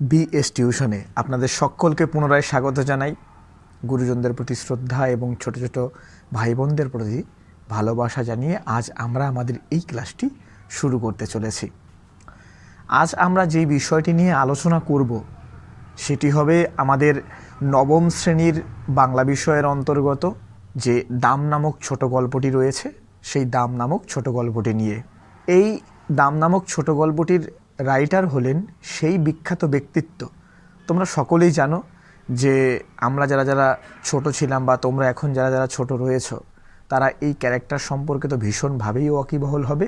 BS টিউশনে আপনাদের সকলকে পুনরায় স্বাগত জানাই। গুরুজনদের প্রতি শ্রদ্ধা এবং ছোট ছোট ভাই বোনদের প্রতি ভালোবাসা জানিয়ে আজ আমরা আমাদের এই ক্লাসটি শুরু করতে চলেছি। আজ আমরা যেই বিষয়টি নিয়ে আলোচনা করব, সেটি হবে আমাদের নবম শ্রেণির বাংলা বিষয়ের অন্তর্গত যে দাম নামক ছোট গল্পটি রয়েছে, সেই দাম নামক ছোট গল্পটি নিয়ে। এই দাম নামক ছোট গল্পটির রাইটার হলেন সেই বিখ্যাত ব্যক্তিত্ব। তোমরা সকলেই জানো যে আমরা যারা যারা ছোট ছিলাম বা তোমরা এখন যারা যারা ছোট রয়েছো, তারা এই ক্যারেক্টার সম্পর্কে তো ভীষণভাবেই ওয়াকিবহল হবে।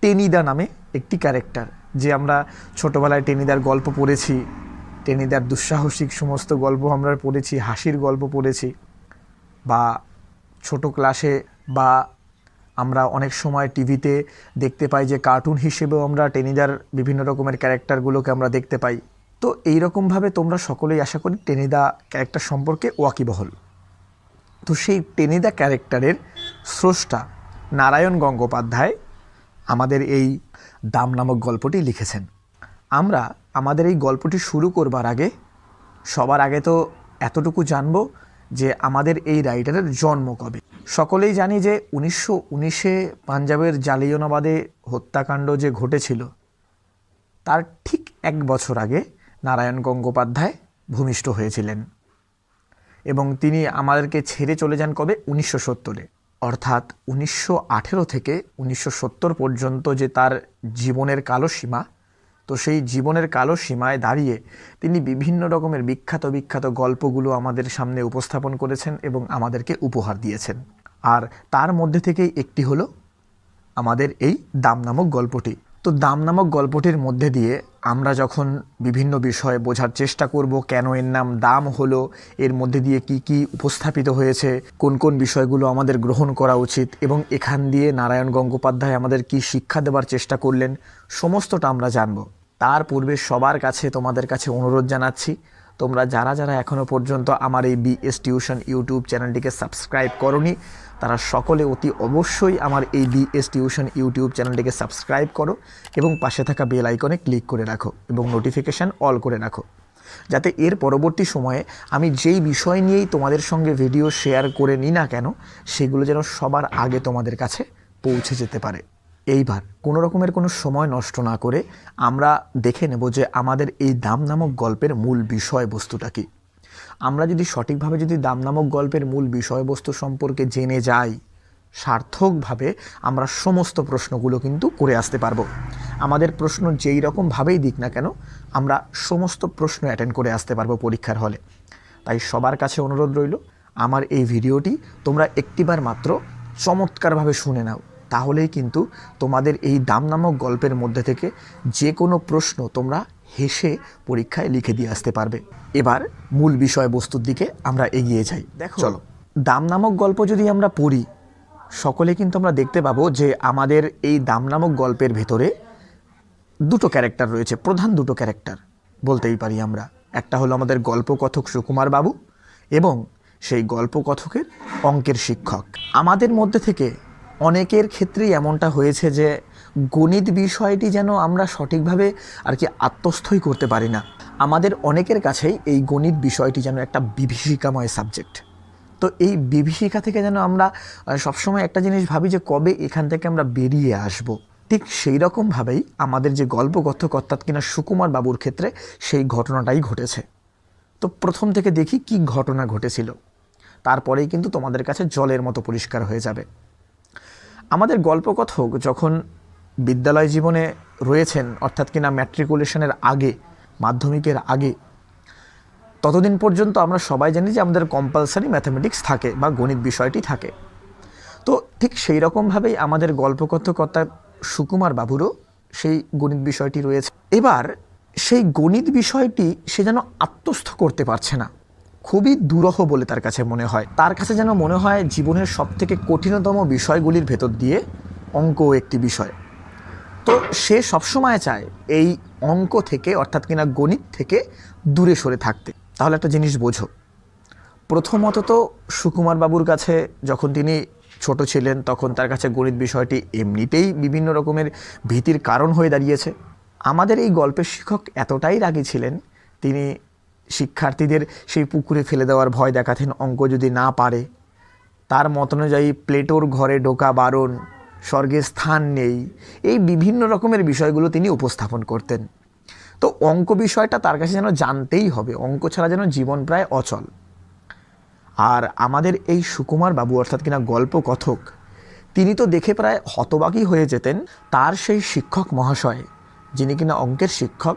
টেনিদা নামে একটি ক্যারেক্টার, যে আমরা ছোটোবেলায় টেনিদার গল্প পড়েছি, টেনিদার দুঃসাহসিক সমস্ত গল্প আমরা পড়েছি, হাসির গল্প পড়েছি, বা ছোট ক্লাসে বা আমরা অনেক সময় টিভিতে দেখতে পাই যে কার্টুন হিসেবেও আমরা টেনিদার বিভিন্ন রকমের ক্যারেক্টারগুলোকে আমরা দেখতে পাই। তো এই রকমভাবে তোমরা সকলেই আশা করি টেনিদা ক্যারেক্টার সম্পর্কে ওয়াকিবহল। তো সেই টেনিদা ক্যারেক্টারের স্রষ্টা নারায়ণ গঙ্গোপাধ্যায় আমাদের এই দাম নামক গল্পটি লিখেছেন। আমরা আমাদের এই গল্পটি শুরু করবার আগে, সবার আগে তো এতটুকু জানব যে আমাদের এই রাইটারের জন্ম কবে। সকলেই জানি যে উনিশশো উনিশে পাঞ্জাবের জালিয়নাবাদে হত্যাকাণ্ড যে ঘটেছিল, তার ঠিক এক বছর আগে নারায়ণ গঙ্গোপাধ্যায় ভূমিষ্ঠ হয়েছিলেন এবং তিনি আমাদেরকে ছেড়ে চলে যান কবে? উনিশশো সত্তরে। অর্থাৎ উনিশশো আঠেরো থেকে উনিশশো সত্তর পর্যন্ত যে তার জীবনের কালো সীমা, তো সেই জীবনের কালো সীমায় দাঁড়িয়ে তিনি বিভিন্ন রকমের বিখ্যাত বিখ্যাত গল্পগুলো আমাদের সামনে উপস্থাপন করেছেন এবং আমাদেরকে উপহার দিয়েছেন। আর তার মধ্যে থেকেই একটি হলো আমাদের এই দাম নামক গল্পটি। তো দাম নামক গল্পটির মধ্যে দিয়ে আমরা যখন বিভিন্ন বিষয়ে বোঝার চেষ্টা করব, কেন এর নাম দাম হলো, এর মধ্যে দিয়ে কি কি উপস্থাপিত হয়েছে, কোন কোন বিষয়গুলো আমাদের গ্রহণ করা উচিত, এবং এখান দিয়ে নারায়ণ গঙ্গোপাধ্যায় আমাদের কি শিক্ষা দেওয়ার চেষ্টা করলেন, সমস্তটা আমরা জানব। তার পূর্বে সবার কাছে তোমাদের কাছে অনুরোধ জানাচ্ছি, তোমরা যারা যারা এখনও পর্যন্ত আমার এই বিএস টিউশন ইউটিউব চ্যানেলটিকে সাবস্ক্রাইব করনি তারা সকলে অতি অবশ্যই আমার এই বিএস টিউশন ইউটিউব চ্যানেলটিকে সাবস্ক্রাইব করো এবং পাশে থাকা বেল আইকনে ক্লিক করে রাখো এবং নোটিফিকেশান অল করে রাখো। যাতে এর পরবর্তী সময়ে আমি যেই বিষয় নিয়েই তোমাদের সঙ্গে ভিডিও শেয়ার করে নিই না কেন, সেগুলো যেন সবার আগে তোমাদের কাছে পৌঁছে যেতে পারে। এইবার কোনো রকমের কোনো সময় নষ্ট না করে আমরা দেখে নেব যে আমাদের এই দাম নামক গল্পের মূল বিষয়বস্তুটা কী। আমরা যদি সঠিকভাবে যদি দাম নামক গল্পের মূল বিষয়বস্তু সম্পর্কে জেনে যাই, সার্থকভাবে আমরা সমস্ত প্রশ্নগুলো কিন্তু করে আসতে পারব। আমাদের প্রশ্ন যেই রকমভাবেই দিক না কেন, আমরা সমস্ত প্রশ্ন অ্যাটেন্ড করে আসতে পারব পরীক্ষার হলে। তাই সবার কাছে অনুরোধ রইল, আমার এই ভিডিওটি তোমরা একটিবার মাত্র চমৎকারভাবে শুনে নাও। তাহলেই কিন্তু তোমাদের এই দাম নামক গল্পের মধ্যে থেকে যে কোনো প্রশ্ন তোমরা হেসে পরীক্ষায় লিখে দিয়ে আসতে পারবে। এবার মূল বিষয়বস্তুর দিকে আমরা এগিয়ে যাই। দেখো। চলো। দাম নামক গল্প যদি আমরা পড়ি সকলে কিন্তু আমরা দেখতে পাবো যে আমাদের এই দাম নামক গল্পের ভেতরে দুটো ক্যারেক্টার রয়েছে প্রধান দুটো ক্যারেক্টার বলতেই পারি আমরা। একটা হলো আমাদের গল্পকথক সুকুমার বাবু এবং সেই গল্পকথকের অঙ্কের শিক্ষক। আমাদের মধ্যে থেকে অনেকের ক্ষেত্রেই এমনটা হয়েছে যে গণিত বিষয়টি যেন আমরা সঠিকভাবে আর কি আত্মস্থই করতে পারি না। আমাদের অনেকের কাছেই এই গণিত বিষয়টি যেন একটা বিভীষিকাময় সাবজেক্ট তো এই বিভীষিকা থেকে যেন আমরা সবসময় একটা জিনিস ভাবি যে কবে এখান থেকে আমরা বেরিয়ে আসব। ঠিক সেই রকমভাবেই আমাদের যে গল্পকথক অর্থাৎ কিনা সুকুমার বাবুর ক্ষেত্রে সেই ঘটনাটাই ঘটেছে। তো প্রথম থেকে দেখি কি ঘটনা ঘটেছিল। তারপরেই কিন্তু তোমাদের কাছে জলের মতো পরিষ্কার হয়ে যাবে। আমাদের গল্পকথক যখন বিদ্যালয় জীবনে রয়েছেন, অর্থাৎ কিনা ম্যাট্রিকুলেশনের আগে, মাধ্যমিকের আগে, ততদিন পর্যন্ত আমরা সবাই জানি যে আমাদের কম্পালসারি ম্যাথামেটিক্স থাকে বা গণিত বিষয়টি থাকে। তো ঠিক সেই রকমভাবেই আমাদের গল্পকথক অর্থাৎ সুকুমার বাবুরও সেই গণিত বিষয়টি রয়েছে। এবার সেই গণিত বিষয়টি সে যেন আত্মস্থ করতে পারছে না, খুবই দুরহ বলে তার কাছে মনে হয়। তার কাছে যেন মনে হয় জীবনের সবথেকে কঠিনতম বিষয়গুলির ভেতর দিয়ে অঙ্কও একটি বিষয়। তো সে সবসময় চায় এই অঙ্ক থেকে, অর্থাৎ কিনা গণিত থেকে দূরে সরে থাকতে। তাহলে একটা জিনিস বোঝো। প্রথমত তো সুকুমার বাবুর কাছে যখন তিনি ছোট ছিলেন, তখন তার কাছে গণিত বিষয়টি এমনিতেই বিভিন্ন রকমের ভীতির কারণ হয়ে দাঁড়িয়েছে। আমাদের এই গল্পের শিক্ষক এতটাই রাগী ছিলেন, তিনি শিক্ষার্থীদের সেই পুকুরে ফেলে দেওয়ার ভয় দেখাতেন অঙ্ক যদি না পারে। তার মত অনুযায়ী প্লেটোর ঘরে ঢোকা বারণ স্বর্গে স্থান নেই। এই বিভিন্ন রকমের বিষয়গুলো তিনি উপস্থাপন করতেন। তো অঙ্ক বিষয়টা তার কাছে যেন জানতেই হবে। অঙ্ক ছাড়া যেন জীবন প্রায় অচল। আর আমাদের এই সুকুমার বাবু, অর্থাৎ কিনা গল্প কথক, তিনি তো দেখে প্রায় হতবাকই হয়ে যেতেন তার সেই শিক্ষক মহাশয়, যিনি কিনা অঙ্কের শিক্ষক,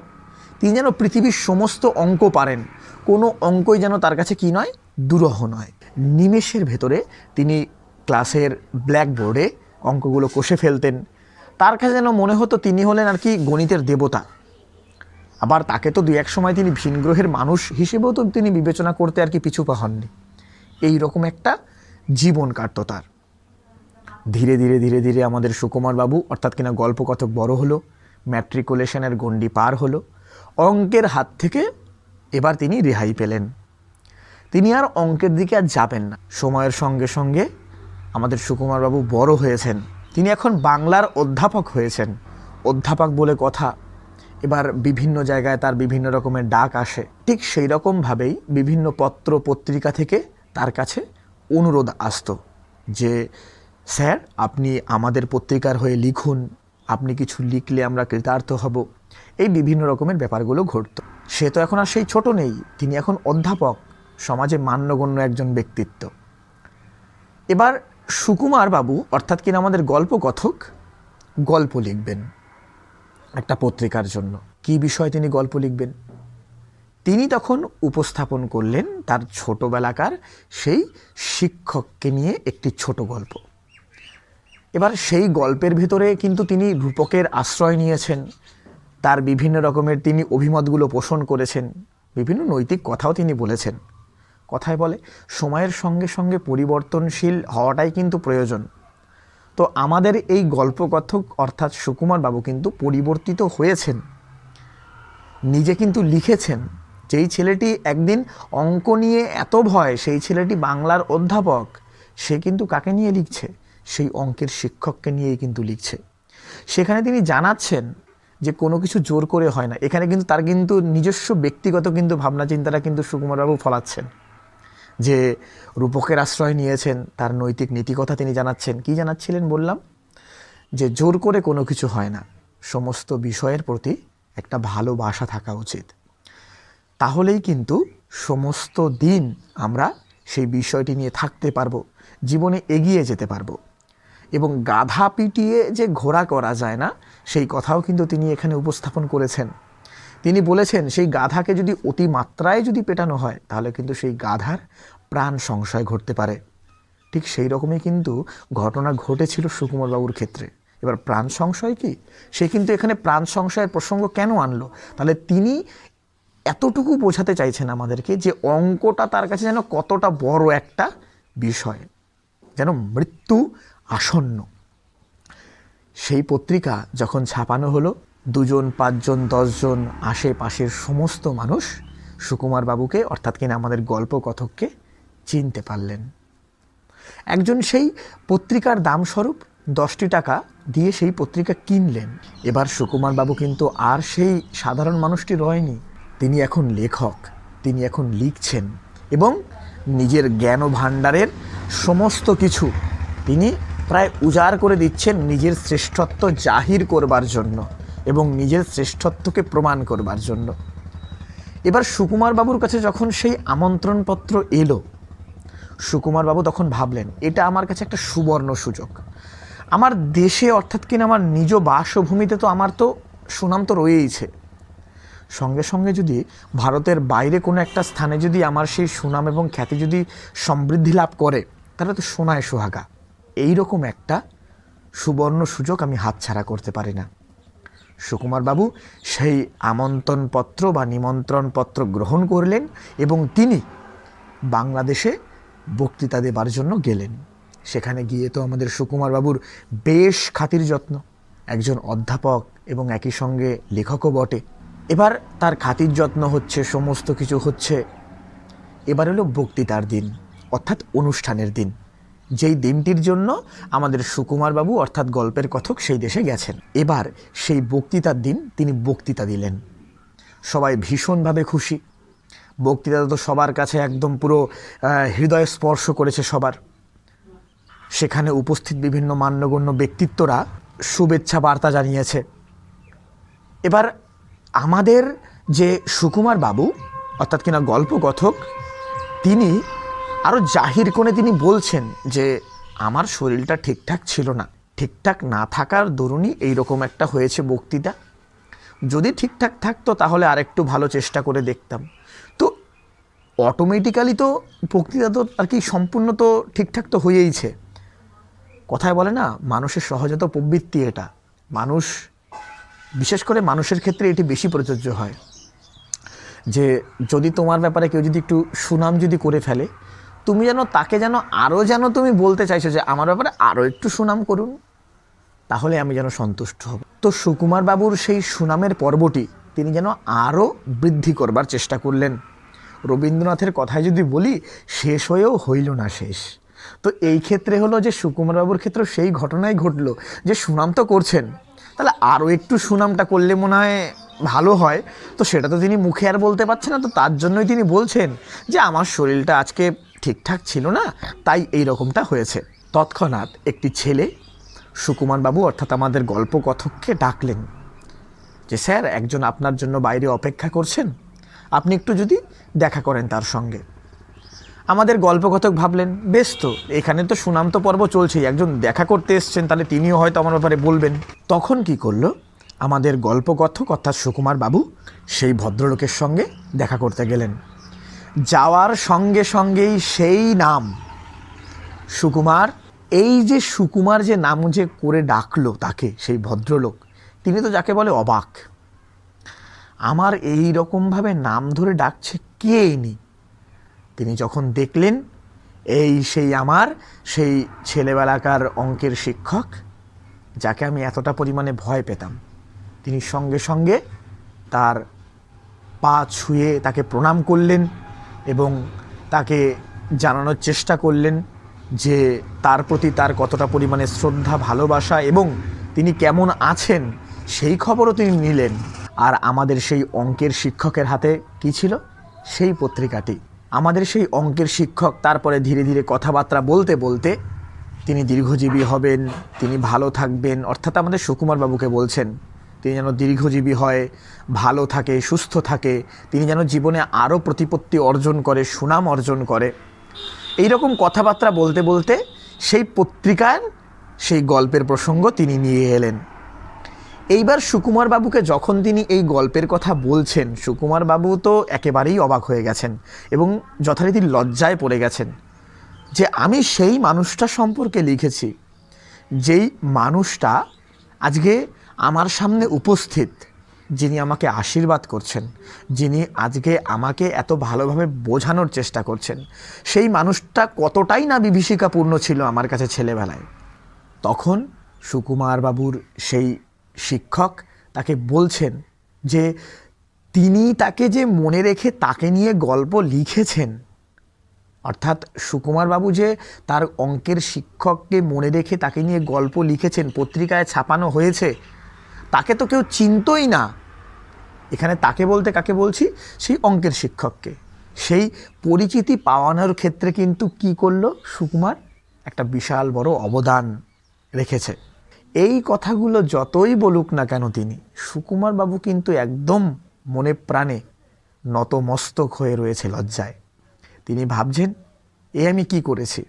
তিনি যেন পৃথিবীর সমস্ত অঙ্ক পারেন। কোনো অঙ্কই যেন তার কাছে কি নয়, দুরহ নয়। নিমেষের ভেতরে তিনি ক্লাসের ব্ল্যাকবোর্ডে অঙ্কগুলো কষে ফেলতেন। তার কাছে যেন মনে হতো তিনি হলেন আর কি গণিতের দেবতা। আবার তাকে তো দুই এক সময় তিনি ভিন গ্রহের মানুষ হিসেবেও তো তিনি বিবেচনা করতে আর কি পিছুপা হননি। এই রকম একটা জীবন কাটত তার। ধীরে ধীরে ধীরে ধীরে আমাদের সুকুমার বাবু অর্থাৎ কিনা গল্প কতক বড় হলো ম্যাট্রিকুলেশনের গণ্ডি পার হলো, অঙ্কের হাত থেকে এবার তিনি রেহাই পেলেন। তিনি আর অঙ্কের দিকে আর যাবেন না। সময়ের সঙ্গে সঙ্গে আমাদের সুকুমার বাবু বড় হয়েছেন। তিনি এখন বাংলার অধ্যাপক হয়েছেন। অধ্যাপক বলে কথা। এবার বিভিন্ন জায়গায় তার বিভিন্ন রকমের ডাক আসে। ঠিক সেই রকমভাবেই বিভিন্ন পত্র পত্রিকা থেকে তার কাছে অনুরোধ আসতো যে, স্যার, আপনি আমাদের পত্রিকার হয়ে লিখুন। আপনি কিছু লিখলে আমরা কৃতার্থ হব। এই বিভিন্ন রকমের ব্যাপারগুলো ঘটত। সে তো এখন আর সেই ছোট নেই। তিনি এখন অধ্যাপক। সমাজে মান্যগণ্য একজন ব্যক্তিত্ব। এবার সুকুমার বাবু, অর্থাৎ কিনা আমাদের গল্প কথক গল্প লিখবেন একটা পত্রিকার জন্য। কি বিষয়ে তিনি গল্প লিখবেন? তিনি তখন উপস্থাপন করলেন তার ছোটবেলাকার সেই শিক্ষককে নিয়ে একটি ছোট গল্প। এবার সেই গল্পের ভেতরে কিন্তু তিনি রূপকের আশ্রয় নিয়েছেন। তার বিভিন্ন রকমের তিনি অভিমতগুলো পোষণ করেছেন। বিভিন্ন নৈতিক কথাও তিনি বলেছেন। কথায় বলে, সময়ের সঙ্গে সঙ্গে পরিবর্তনশীল হওয়াটাই কিন্তু প্রয়োজন। তো আমাদের এই গল্পকথক অর্থাৎ সুকুমার বাবু কিন্তু পরিবর্তিত হয়েছেন। নিজে কিন্তু লিখেছেন, যেই ছেলেটি একদিন অঙ্ক নিয়ে এত ভয়, সেই ছেলেটি বাংলার অধ্যাপক, সে কিন্তু কাকে নিয়ে লিখছে? সেই অঙ্কের শিক্ষককে নিয়েই কিন্তু লিখছে। সেখানে তিনি জানাচ্ছেন যে কোনো কিছু জোর করে হয় না। এখানে কিন্তু তার কিন্তু নিজস্ব ব্যক্তিগত কিন্তু ভাবনা চিন্তাটা কিন্তু সুকুমারবাবু ফলাচ্ছেন। যে রূপকের আশ্রয় নিয়েছেন, তার নৈতিক নীতিকথা তিনি জানাচ্ছেন। কি জানাচ্ছিলেন বললাম? যে জোর করে কোনো কিছু হয় না। সমস্ত বিষয়ের প্রতি একটা ভালোবাসা থাকা উচিত। তাহলেই কিন্তু সমস্ত দিন আমরা সেই বিষয়টি নিয়ে থাকতে পারব, জীবনে এগিয়ে যেতে পারব। এবং গাধা পিটিয়ে যে ঘোরা করা যায় না, সেই কথাও কিন্তু তিনি এখানে উপস্থাপন করেছেন। তিনি বলেছেন, সেই গাধাকে যদি অতিমাত্রায় যদি পেটানো হয়, তাহলে কিন্তু সেই গাধার প্রাণ সংশয় ঘটতে পারে। ঠিক সেই রকমই কিন্তু ঘটনা ঘটেছিল সুকুমার বাবুর ক্ষেত্রে। এবার প্রাণ সংশয় কি? সে কিন্তু এখানে প্রাণ সংশয়ের প্রসঙ্গ কেন আনলো? তাহলে তিনি এতটুকু বোঝাতে চাইছেন আমাদেরকে যে অঙ্কটা তার কাছে যেন কতটা বড় একটা বিষয়, যেন মৃত্যু আসন্ন। সেই পত্রিকা যখন ছাপানো হলো দুজন, পাঁচজন, দশজন আশেপাশের সমস্ত মানুষ সুকুমার বাবুকে, অর্থাৎ কিনা আমাদের গল্প কথককে চিনতে পারলেন। একজন সেই পত্রিকার দাম স্বরূপ দশটি টাকা দিয়ে সেই পত্রিকা কিনলেন। এবার সুকুমার বাবু কিন্তু আর সেই সাধারণ মানুষটি রয়নি। তিনি এখন লেখক, তিনি এখন লিখছেন এবং নিজের জ্ঞান ভাণ্ডারের সমস্ত কিছু তিনি প্রায় উজাড় করে দিচ্ছেন নিজের শ্রেষ্ঠত্ব জাহির করবার জন্য। এবং নিজের শ্রেষ্ঠত্বকে প্রমাণ করবার জন্য। এবার সুকুমার বাবুর কাছে যখন সেই আমন্ত্রণপত্র এলো সুকুমার বাবু তখন ভাবলেন, এটা আমার কাছে একটা সুবর্ণ সুযোগ। আমার দেশে অর্থাৎ কিনা আমার নিজ বাসভূমিতে তো আমার তো সুনাম তো রয়েইছে। সঙ্গে সঙ্গে যদি ভারতের বাইরে কোনো একটা স্থানে যদি আমার সেই সুনাম এবং খ্যাতি যদি সমৃদ্ধি লাভ করে, তাহলে তো সোনায় সোহাগা। এই রকম একটা সুবর্ণ সুযোগ আমি হাতছাড়া করতে পারি না। সুকুমার বাবু সেই আমন্ত্রণপত্র বা নিমন্ত্রণপত্র গ্রহণ করলেন এবং তিনি বাংলাদেশে বক্তৃতা দেবার জন্য গেলেন। সেখানে গিয়ে তো আমাদের সুকুমার বাবুর বেশ খাতির যত্ন। একজন অধ্যাপক এবং একই সঙ্গে লেখকও বটে। এবার তার খাতির যত্ন হচ্ছে, সমস্ত কিছু হচ্ছে, এবার হলো বক্তৃতার দিন, অর্থাৎ অনুষ্ঠানের দিন। যেই দিনটির জন্য আমাদের সুকুমার বাবু অর্থাৎ গল্পের কথক সেই দেশে গেছেন। এবার সেই বক্তৃতার দিন তিনি বক্তৃতা দিলেন। সবাই ভীষণভাবে খুশি। বক্তৃতা তো সবার কাছে একদম পুরো হৃদয় স্পর্শ করেছে সবার। সেখানে উপস্থিত বিভিন্ন মান্যগণ্য ব্যক্তিত্বরা শুভেচ্ছা বার্তা জানিয়েছে। এবার আমাদের যে সুকুমার বাবু, অর্থাৎ কিনা গল্পকথক, তিনি আরও জাহির কোণে তিনি বলছেন যে, আমার শরীরটা ঠিকঠাক ছিল না। ঠিকঠাক না থাকার দরুনই এইরকম একটা হয়েছে বক্তৃতা। যদি ঠিকঠাক থাকতো তাহলে আরেকটু ভালো চেষ্টা করে দেখতাম। তো অটোমেটিক্যালি তো বক্তৃতা তো আর কি সম্পূর্ণ তো ঠিকঠাক তো হয়েইছে। কথায় বলে না, মানুষের সহজাত প্রবৃত্তি এটা। মানুষ, বিশেষ করে মানুষের ক্ষেত্রে এটি বেশি প্রযোজ্য হয়। যে, যদি তোমার ব্যাপারে কেউ যদি একটু সুনাম যদি করে ফেলে তুমি যেন তাকে যেন আরও যেন তুমি বলতে চাইছো যে আমার ব্যাপারে আরও একটু সুনাম করুন, তাহলে আমি যেন সন্তুষ্ট হব। তো সুকুমার বাবুর সেই সুনামের পর্বটি তিনি যেন আরও বৃদ্ধি করবার চেষ্টা করলেন। রবীন্দ্রনাথের কথায় যদি বলি, শেষ হয়েও হইল না শেষ। তো এই ক্ষেত্রে হলো যে সুকুমার বাবুর ক্ষেত্রে সেই ঘটনাই ঘটলো যে সুনাম তো করছেন। তাহলে আরও একটু সুনামটা করলে মনে হয় ভালো হয়। তো সেটা তো তিনি মুখে আর বলতে পারছেন না, তো তার জন্যই তিনি বলছেন যে আমার শরীরটা আজকে ঠিকঠাক ছিল না, তাই এই রকমটা হয়েছে। তৎক্ষণাৎ একটি ছেলে, সুকুমার বাবু অর্থাৎ আমাদের গল্পকথককে ডাকলেন যে, স্যার, একজন আপনার জন্য বাইরে অপেক্ষা করছেন। আপনি একটু যদি দেখা করেন তার সঙ্গে। আমাদের গল্পকথক ভাবলেন, বেশ তো, এখানে তো সুনাম তো পর্ব চলছেই, একজন দেখা করতে এসছেন, তাহলে তিনিও হয়তো আমার ব্যাপারে বলবেন। তখন কি করল, আমাদের গল্পকথক অর্থাৎ সুকুমার বাবু সেই ভদ্রলোকের সঙ্গে দেখা করতে গেলেন। যাওয়ার সঙ্গে সঙ্গেই সেই নাম। সুকুমার, এই যে সুকুমার যে নাম যে করে ডাকলো তাকে, সেই ভদ্রলোক, তিনি তো যাকে বলে অবাক। আমার এই রকমভাবে নাম ধরে ডাকছে কে ইনি? তিনি যখন দেখলেন, এই সেই আমার, সেই ছেলেবেলাকার অঙ্কের শিক্ষক, যাকে আমি এতটা পরিমাণে ভয় পেতাম, তিনি সঙ্গে সঙ্গে তার পা ছুঁয়ে তাকে প্রণাম করলেন এবং তাকে জানানোর চেষ্টা করলেন যে তার প্রতি তার কতটা পরিমাণে শ্রদ্ধা, ভালোবাসা এবং তিনি কেমন আছেন সেই খবরও তিনি নিলেন। আর আমাদের সেই অঙ্কের শিক্ষকের হাতে কি ছিল? সেই পত্রিকাটি। আমাদের সেই অঙ্কের শিক্ষক তারপরে ধীরে ধীরে কথাবার্তা বলতে বলতে তিনি দীর্ঘজীবী হবেন, তিনি ভালো থাকবেন, অর্থাৎ আমাদের সুকুমার বাবুকে বলছেন তিনি যেন দীর্ঘজীবী হয়, ভালো থাকে, সুস্থ থাকে, তিনি যেন জীবনে আরও প্রতিপত্তি অর্জন করে, সুনাম অর্জন করে। এই রকম কথাবার্তা বলতে বলতে সেই পত্রিকার সেই গল্পের প্রসঙ্গ তিনি নিয়ে এলেন। এইবার সুকুমার বাবুকে যখন তিনি এই গল্পের কথা বলছেন, সুকুমার বাবু তো একেবারেই অবাক হয়ে গেছেন এবং যথারীতি লজ্জায় পড়ে গেছেন যে আমি সেই মানুষটা সম্পর্কে লিখেছি। যেই মানুষটা আজকে আমার সামনে উপস্থিত যিনি আমাকে আশীর্বাদ করছেন, যিনি আজকে আমাকে এত ভালোভাবে বোঝানোর চেষ্টা করছেন, সেই মানুষটা কতটাই না বিভীষিকাপূর্ণ ছিল আমার কাছে ছেলেবেলায়। তখন সুকুমার বাবুর সেই শিক্ষক তাকে বলছেন যে, তিনি তাকে যে মনে রেখে তাকে নিয়ে গল্প লিখেছেন, অর্থাৎ সুকুমার বাবু যে তার অঙ্কের শিক্ষককে মনে রেখে তাকে নিয়ে গল্প লিখেছেন, পত্রিকায় ছাপানো হয়েছে তাকে তো কেউ চিনতই না। এখানে তাকে বলতে কাকে বলছি? সেই অঙ্কের শিক্ষককে। সেই পরিচিতি পাওয়ানোর ক্ষেত্রে কিন্তু কি করল? সুকুমার একটা বিশাল বড় অবদান রেখেছে। এই কথাগুলো যতই বলুক না কেন তিনি সুকুমার বাবু কিন্তু একদম মনে প্রাণে নতমস্তক হয়ে রয়েছে লজ্জায়। তিনি ভাবছেন, এ আমি কি করেছি?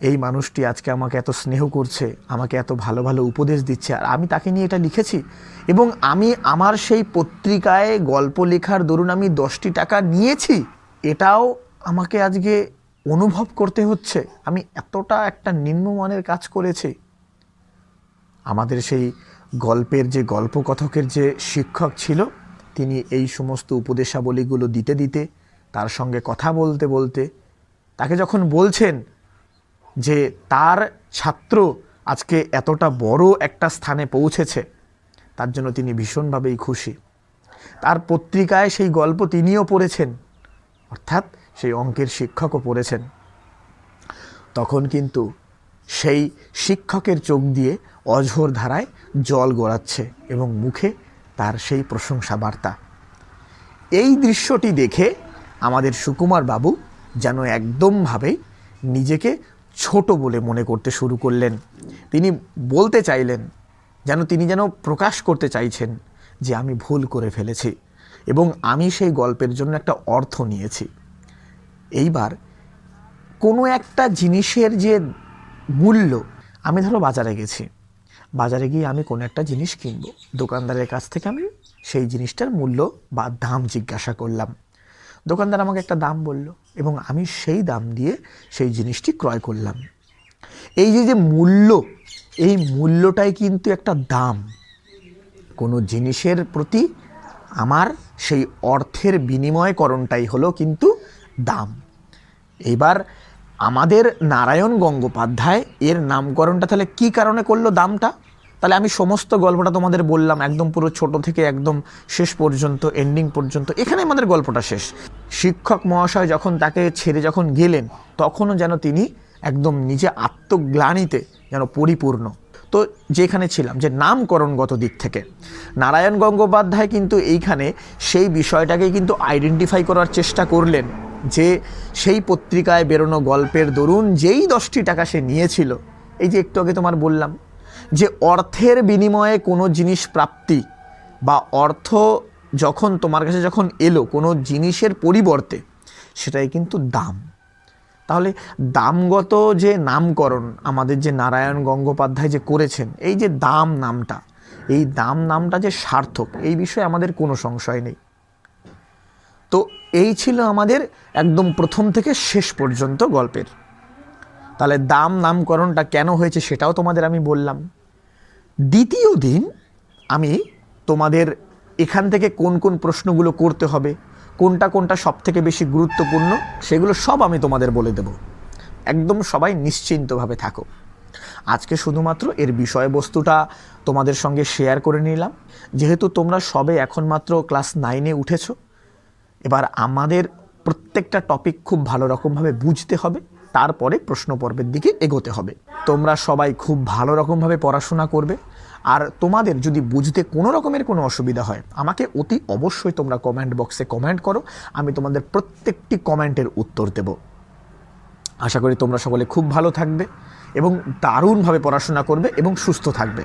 এই মানুষটি আজকে আমাকে এত স্নেহ করছে, আমাকে এত ভালো ভালো উপদেশ দিচ্ছে, আর আমি তাকে নিয়ে এটা লিখেছি। এবং আমি আমার সেই পত্রিকায় গল্প লেখার দরুন আমি দশটি টাকা নিয়েছি, এটাও আমাকে আজকে অনুভব করতে হচ্ছে। আমি এতটা একটা নিম্নমানের কাজ করেছি। আমাদের সেই গল্পের যে গল্পকথকের যে শিক্ষক ছিল, তিনি এই সমস্ত উপদেশাবলীগুলো দিতে দিতে তার সঙ্গে কথা বলতে বলতে তাকে যখন বলছেন যে তার ছাত্র আজকে এতটা বড় একটা স্থানে পৌঁছেছে, তার জন্য তিনি ভীষণভাবেই খুশি। তার পত্রিকায় সেই গল্প তিনিও পড়েছেন, অর্থাৎ সেই অঙ্কের শিক্ষকও পড়েছেন। তখন কিন্তু সেই শিক্ষকের চোখ দিয়ে অঝোর ধারায় জল গড়াচ্ছে এবং মুখে তার সেই প্রশংসা বার্তা। এই দৃশ্যটি দেখে আমাদের সুকুমার বাবু যেন একদমভাবেই নিজেকে ছোট বলে মনে করতে শুরু করলেন। তিনি বলতে চাইলেন, যেন তিনি যেন প্রকাশ করতে চাইছেন যে আমি ভুল করে ফেলেছি এবং আমি সেই গল্পের জন্য একটা অর্থ নিয়েছি। এইবার কোনো একটা জিনিসের যে মূল্য, আমি ধরো বাজারে গেছি। বাজারে গিয়ে আমি কোনো একটা জিনিস কিনবো। দোকানদারের কাছ থেকে আমি সেই জিনিসটার মূল্য বা দাম জিজ্ঞাসা করলাম। দোকানদার আমাকে একটা দাম বলল এবং আমি সেই দাম দিয়ে সেই জিনিসটি ক্রয় করলাম। এই যে যে মূল্য, এই মূল্যটাই কিন্তু একটা দাম। কোনো জিনিসের প্রতি আমার সেই অর্থের বিনিময়করণটাই হলো কিন্তু দাম। এবার আমাদের নারায়ণ গঙ্গোপাধ্যায় এর নামকরণটা তাহলে কি কারণে করল দামটা? তাহলে আমি সমস্ত গল্পটা তোমাদের বললাম, একদম পুরো ছোট থেকে একদম শেষ পর্যন্ত এন্ডিং পর্যন্ত। এখানে আমাদের গল্পটা শেষ। শিক্ষক মহাশয় যখন তাকে ছেড়ে যখন গেলেন, তখনও যেন তিনি একদম নিজে আত্মগ্লানিতে যেন পরিপূর্ণ। তো যেখানে ছিলাম, যে নামকরণগত দিক থেকে। নারায়ণ গঙ্গোপাধ্যায় কিন্তু এইখানে সেই বিষয়টাকে কিন্তু আইডেন্টিফাই করার চেষ্টা করলেন, যে সেই পত্রিকায় বেরোনো গল্পের দরুন যেই দশটি টাকা সে নিয়েছিল, এই যে একটু আগে তোমার বললাম যে অর্থের বিনিময়ে কোনো জিনিস প্রাপ্তি বা অর্থ যখন তোমার কাছে যখন এলো, কোনো জিনিসের পরিবর্তে, সেটাই কিন্তু দাম। তাহলে দামগত যে নামকরণ, আমাদের যে নারায়ণ গঙ্গোপাধ্যায় যে করেছেন, এই যে দাম নামটা, এই দাম নামটা যে সার্থক, এই বিষয়ে আমাদের কোনো সংশয় নেই। তো এই ছিল আমাদের একদম প্রথম থেকে শেষ পর্যন্ত গল্পের। তাহলে দাম নামকরণটা কেন হয়েছে সেটাও তোমাদের আমি বললাম। দ্বিতীয় দিন আমি তোমাদের এখান থেকে কোন কোন প্রশ্নগুলো করতে হবে, কোনটা কোনটা সব থেকে বেশি গুরুত্বপূর্ণ, সেগুলো সব আমি তোমাদের বলে দেব। একদম সবাই নিশ্চিন্তভাবে থাকো। আজকে শুধুমাত্র এর বিষয়বস্তুটা তোমাদের সঙ্গে শেয়ার করে নিলাম। যেহেতু তোমরা সবে এখন মাত্র ক্লাস নাইনে উঠেছো, এবার আমাদের প্রত্যেকটা টপিক খুব ভালো রকমভাবে বুঝতে হবে। তারপরে প্রশ্ন পর্বের দিকে এগোতে হবে। তোমরা সবাই খুব ভালো রকমভাবে পড়াশোনা করবে। আর তোমাদের যদি বুঝতে কোনো রকমের কোনো অসুবিধা হয়, আমাকে অতি অবশ্যই তোমরা কমেন্ট বক্সে কমেন্ট করো। আমি তোমাদের প্রত্যেকটি কমেন্টের উত্তর দেব। আশা করি তোমরা সকলে খুব ভালো থাকবে এবং দারুণভাবে পড়াশোনা করবে এবং সুস্থ থাকবে।